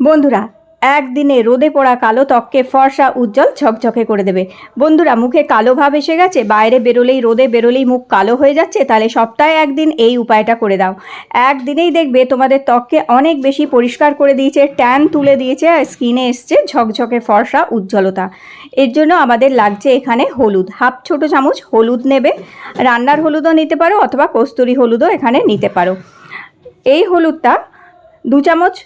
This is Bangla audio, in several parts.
বন্ধুরা, একদিনে রোদে পড়া কালো ত্বককে ফর্সা উজ্জ্বল ঝকঝকে করে দেবে। বন্ধুরা, মুখে কালো ভাব এসে গেছে, বাইরে বেরোলেই রোদে বেরোলেই মুখ কালো হয়ে যাচ্ছে, তাহলে সপ্তাহে একদিন এই উপায়টা করে দাও। একদিনেই দেখবে তোমাদের ত্বককে অনেক বেশি পরিষ্কার করে দিয়েছে, ট্যান তুলে দিয়েছে আর স্কিনে এসছে ঝকঝকে ফর্সা উজ্জ্বলতা। এর জন্য আমাদের লাগছে এখানে হলুদ। হাফ ছোটো চামচ হলুদ নেবে। রান্নার হলুদও নিতে পারো অথবা কস্তুরি হলুদও এখানে নিতে পারো। এই হলুদটা দু চামচ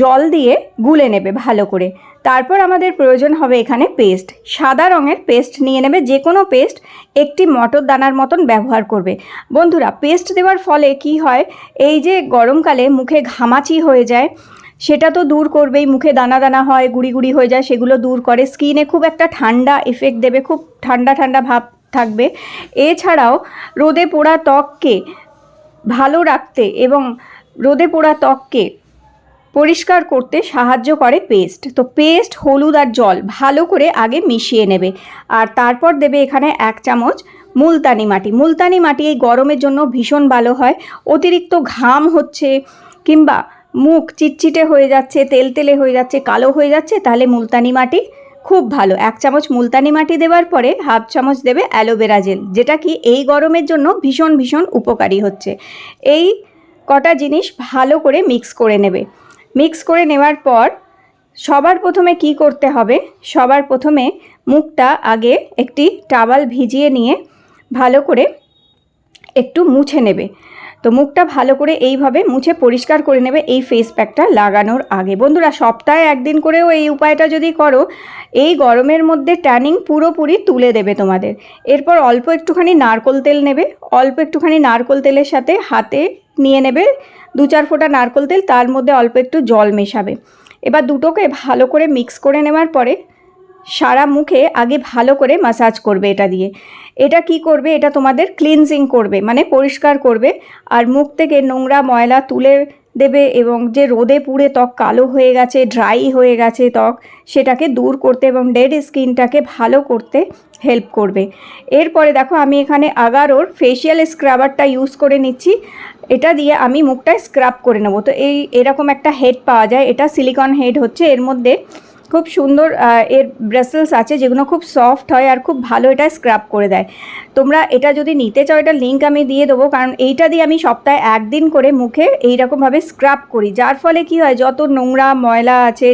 জল দিয়ে গুলে নেবে ভালো করে। তারপর আমাদের প্রয়োজন হবে এখানে পেস্ট সাদা রঙের পেস্ট নিয়ে নেবে, যে কোনো পেস্ট একটি মটর দানার মতন ব্যবহার করবে। বন্ধুরা পেস্ট দেওয়ার ফলে কি হয়? এই যে গরমকালে মুখে ঘামাচি হয়ে যায়, সেটা তো দূর করবেই। মুখে দানা দানা হয়, গুড়ি গুড়ি হয়ে যায়, সেগুলো দূর করে। স্কিনে খুব একটা ঠান্ডা এফেক্ট দেবে, খুব ঠান্ডা ঠান্ডা ভাব থাকবে। এছাড়াও রোদে পোড়া ত্বককে ভালো রাখতে এবং রোদে পোড়া ত্বককে পরিষ্কার করতে সাহায্য করে পেস্ট। তো পেস্ট, হলুদ আর জল ভালো করে আগে মিশিয়ে নেবে। আর তারপর দেবে এখানে এক চামচ মুলতানি মাটি। মুলতানি মাটি এই গরমের জন্য ভীষণ ভালো হয়। অতিরিক্ত ঘাম হচ্ছে কিংবা মুখ চিটচিটে হয়ে যাচ্ছে তেল তেলে হয়ে যাচ্ছে, কালো হয়ে যাচ্ছে, তাহলে মুলতানি মাটি খুব ভালো। এক চামচ মুলতানি মাটি দেওয়ার পরে হাফ চামচ দেবে অ্যালোভেরা জেল, যেটা কি এই গরমের জন্য ভীষণ ভীষণ উপকারী হচ্ছে। এই কটা জিনিস ভালো করে মিক্স করে নেবে। মিক্স করে নেওয়ার পর সবার প্রথমে কি করতে হবে? সবার প্রথমে মুখটা আগে একটি টাওয়াল ভিজিয়ে নিয়ে ভালো করে একটু মুছে নেবে। তো মুখটা ভালো করে এইভাবে মুছে পরিষ্কার করে নেবে এই ফেস প্যাকটা লাগানোর আগে। বন্ধুরা, সপ্তাহে একদিন করেও এই উপায়টা যদি করো, এই গরমের মধ্যে ট্যানিং পুরোপুরি তুলে দেবে তোমাদের। এরপর অল্প একটুখানি নারকোল তেল নেবে। অল্প একটুখানি নারকোল তেলের সাথে হাতে নিয়ে নেবে। দু চার ফোঁটা নারকোল তেল, তার মধ্যে অল্প একটু জল মেশাবে। এবার দুটোকে ভালো করে মিক্স করে নেওয়ার পরে সারা মুখে আগে ভালো করে মাসাজ করবে এটা দিয়ে। এটা কি করবে? এটা তোমাদের ক্লিনজিং করবে মানে পরিষ্কার করবে। আর মুখ থেকে নোংরা ময়লা তুলে দেবে এবং যে রোদে পুড়ে ত্বক কালো হয়ে গেছে ড্রাই হয়ে গেছে ত্বক, সেটাকে দূর করতে এবং ডেড স্কিনটাকে ভালো করতে হেল্প করবে। এরপরে দেখো আমি এখানে আগারোর ফেশিয়াল স্ক্রাবারটা ইউজ করে নিচ্ছি। এটা দিয়ে আমি মুখটা স্ক্রাব করে নেব। তো এই এরকম একটা হেড পাওয়া যায়। এটা সিলিকন হেড হচ্ছে। এর মধ্যে খুব সুন্দর এর ব্রাসেলস আছে যেগুলো খুব সফট হয় আর খুব ভালো এটা স্ক্রাব করে দেয়। তোমরা এটা যদি নিতে চাও, এটা লিঙ্ক আমি দিয়ে দেবো, কারণ এইটা দিয়ে আমি সপ্তাহে একদিন করে মুখে এইরকমভাবে স্ক্রাব করি। যার ফলে কি হয়, যত নোংরা ময়লা আছে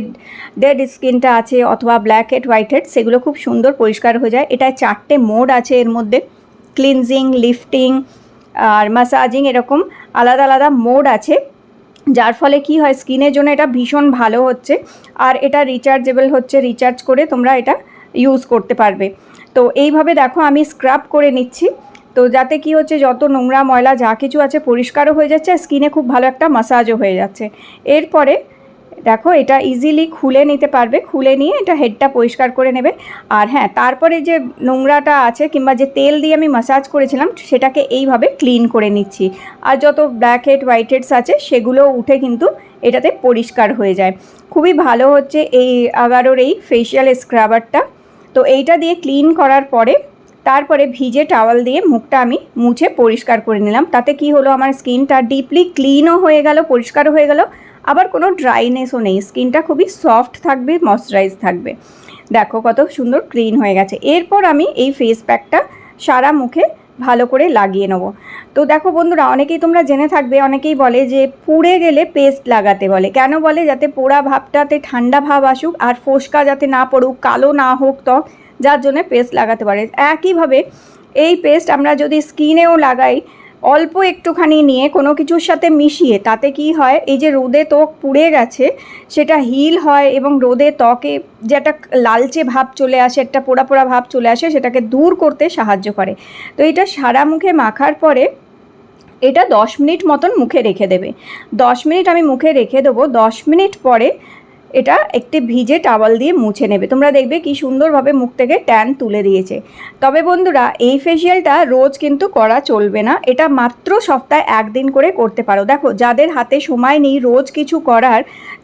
ডেড স্কিনটা আছে অথবা ব্ল্যাক হেড হোয়াইট হেড সেগুলো খুব সুন্দর পরিষ্কার হয়ে যায়। এটা চারটে মোড আছে এর মধ্যে। ক্লিনজিং লিফটিং আর মাসাজিং এরকম আলাদা আলাদা মোড আছে। যার ফলে কি হয় স্কিনের জন্য এটা ভীষণ ভালো হচ্ছে আর এটা রিচার্জেবল হচ্ছে রিচার্জ করে তোমরা এটা ইউজ করতে পারবে। তো এইভাবে দেখো আমি স্ক্রাব করে নিচ্ছি। তো যাতে কি হচ্ছে, যত নোংরা ময়লা যা কিছু আছে পরিষ্কারও হয়ে যাচ্ছে আর স্কিনে খুব ভালো একটা মাসাজও হয়ে যাচ্ছে। এরপরে দেখো, এটা ইজিলি খুলে নিতে পারবে। খুলে নিয়ে এটা হেডটা পরিষ্কার করে নেবে। আর হ্যাঁ তারপরে যে নোংরাটা আছে কিংবা যে তেল দিয়ে আমি মাসাজ করেছিলাম, সেটাকে এইভাবে ক্লিন করে নিচ্ছি। আর যত ব্ল্যাক হেড হোয়াইট হেডস আছে সেগুলো উঠে কিন্তু এটাতে পরিষ্কার হয়ে যায়। খুবই ভালো হচ্ছে এই আগারোর এই ফেশিয়াল স্ক্রাবারটা তো এইটা দিয়ে ক্লিন করার পরে, তারপরে ভিজে টাওয়াল দিয়ে মুখটা আমি মুছে পরিষ্কার করে নিলাম। তাতে কি হলো, আমার স্কিনটা ডিপলি ক্লিনও হয়ে গেল, পরিষ্কারও হয়ে গেল। আবার কোনো ড্রাইনেসও নেই। স্কিনটা খুবই সফট থাকবে ময়শ্চারাইজ থাকবে। দেখো কত সুন্দর ক্লিন হয়ে গেছে। এরপর আমি এই ফেস প্যাকটা সারা মুখে ভালো করে লাগিয়ে নেব। তো দেখো বন্ধুরা, অনেকেই তোমরা জেনে থাকবে, অনেকেই বলে যে পুড়ে গেলে পেস্ট লাগাতে বলে। কেন বলে? যাতে পোড়া ভাবটাতে ঠান্ডা ভাব আসুক আর ফোসকা যাতে না পড়ুক, কালো না হোক ত্বক, যার জন্য পেস্ট লাগাতে পারে। একইভাবে এই পেস্ট আমরা যদি স্কিনেও লাগাই অল্প একটুখানি নিয়ে কোনো কিছুর সাথে মিশিয়ে, তাতে কি হয়, এই যে রোদে ত্বক পুড়ে গেছে, সেটা হিল হয় এবং রোদে ত্বকে যে একটা লালচে ভাব চলে আসে, একটা পোড়া পোড়া ভাব চলে আসে, সেটাকে দূর করতে সাহায্য করে। তো এটা সারা মুখে মাখার পরে এটা দশ মিনিট মতন মুখে রেখে দেবে। দশ মিনিট আমি মুখে রেখে দেবো, দশ মিনিট পরে এটা একটি ভিজে টাওয়াল দিয়ে মুছে নেবে। তোমরা দেখবে কি সুন্দরভাবে মুখ থেকে ট্যান তুলে দিয়েছে। তবে বন্ধুরা, এই ফেসিয়ালটা রোজ কিন্তু করা চলবে না। এটা মাত্র সপ্তাহে একদিন করে করতে পারো। দেখো, যাদের হাতে সময় নেই রোজ কিছু করার,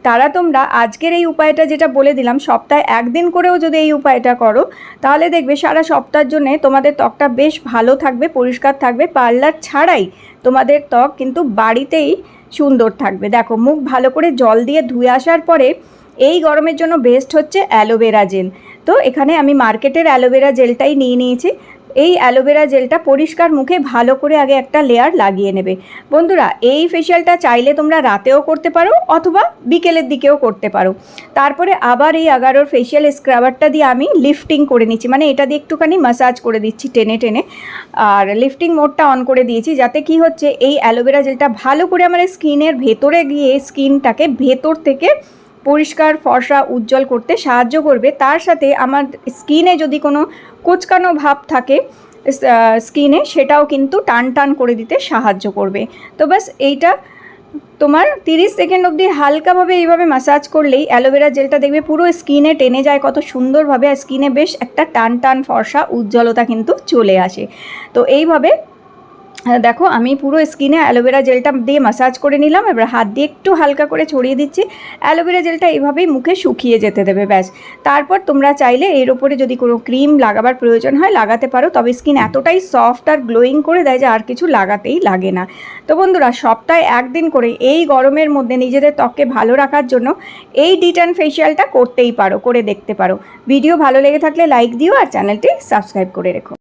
তারা তোমরা আজকের এই উপায়টা যেটা বলে দিলাম, সপ্তাহে একদিন করেও যদি এই উপায়টা করো, তাহলে দেখবে সারা সপ্তাহের জন্যে তোমাদের ত্বকটা বেশ ভালো থাকবে, পরিষ্কার থাকবে। পার্লার ছাড়াই তোমাদের ত্বক কিন্তু বাড়িতেই সুন্দর থাকবে। দেখো, মুখ ভালো করে জল দিয়ে ধুয়ে আসার পরে এই গরমের জন্য বেস্ট হচ্ছে অ্যালোভেরা জেল তো এখানে আমি মার্কেটের অ্যালোভেরা জেলটাই নিয়ে নিয়েছি। এই অ্যালোভেরা জেলটা পরিষ্কার মুখে ভালো করে আগে একটা লেয়ার লাগিয়ে নেবে। বন্ধুরা, এই ফেশিয়ালটা চাইলে তোমরা রাতেও করতে পারো অথবা বিকেলের দিকেও করতে পারো। তারপরে আবার এই আগারোর ফেশিয়াল স্ক্রাবারটা দিয়ে আমি লিফটিং করে নিচ্ছি মানে এটা দিয়ে একটুখানি মাসাজ করে দিচ্ছি টেনে টেনে। আর লিফটিং মোডটা অন করে দিয়েছি, যাতে কি হচ্ছে, এই অ্যালোভেরা জেলটা ভালো করে আমার স্কিনের ভেতরে গিয়ে স্কিনটাকে ভেতর থেকে পরিষ্কার, ফর্সা, উজ্জ্বল করতে সাহায্য করবে। তার সাথে আমার স্কিনে যদি কোনো কোচকানো ভাব থাকে স্কিনে, সেটাও কিন্তু টান টান করে দিতে সাহায্য করবে। তো ব্যাস, এইটা তোমার তিরিশ সেকেন্ড অবধি হালকাভাবে এইভাবে ম্যাসাজ করলেই অ্যালোভেরা জেলটা দেখবে পুরো স্কিনে টেনে যায়, কত সুন্দরভাবে, আর স্কিনে বেশ একটা টান টান, ফর্সা, উজ্জ্বলতা কিন্তু চলে আসে। তো এইভাবে দেখো, আমি পুরো স্কিনে অ্যালোভেরা জেলটা দিয়ে মাসাজ করে নিলাম, এবার হাত দিয়ে একটু হালকা করে ছড়িয়ে দিচ্ছি। অ্যালোভেরা জেলটা এইভাবেই মুখে শুকিয়ে যেতে দেবে, ব্যাস। তারপর তোমরা চাইলে এর ওপরে যদি কোনো ক্রিম লাগাবার প্রয়োজন হয়, লাগাতে পারো, তবে স্কিন এতটাই সফট আর গ্লোয়িং করে দেয় যে আর কিছু লাগাতেই লাগে না। তো বন্ধুরা, সপ্তাহে একদিন করে এই গরমের মধ্যে নিজেদের ত্বককে ভালো রাখার জন্য এই ডিটার্ন ফেসিয়ালটা করতেই পারো, করে দেখতে পারো। ভিডিও ভালো লেগে থাকলে লাইক দিও আর চ্যানেলটি সাবস্ক্রাইব করে রেখো।